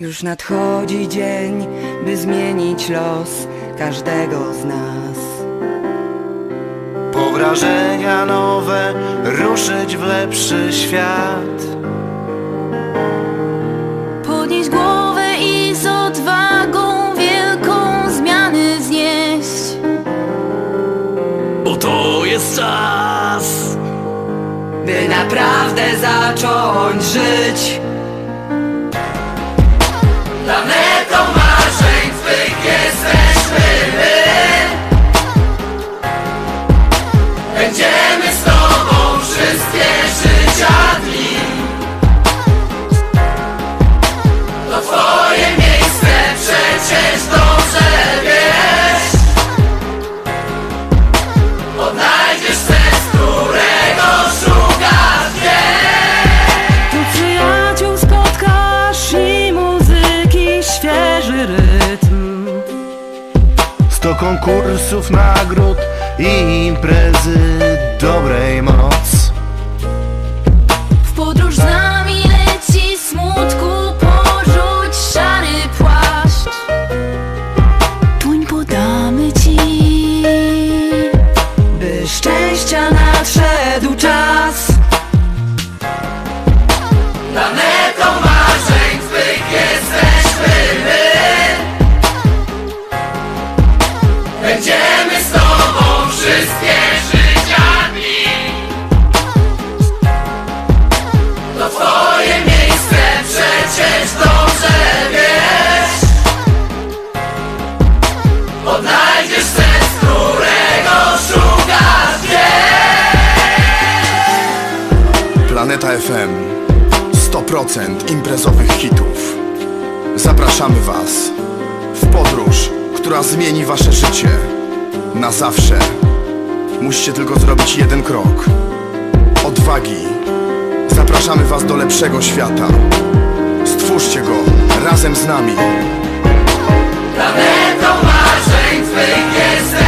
Już nadchodzi dzień, by zmienić los każdego z nas. Po wrażenia nowe ruszyć w lepszy świat Podnieść głowę i z odwagą wielką zmiany znieść. Bo to jest czas By naprawdę zacząć żyć. Sto konkursów, nagród i imprezy dobrej moc Planeta FM 100% imprezowych hitów. Zapraszamy Was w podróż, która zmieni Wasze życie na zawsze. Musicie tylko zrobić jeden krok. Odwagi. Zapraszamy Was do lepszego świata. Stwórzcie go razem z nami. Planetą marzeń twych jesteśmy my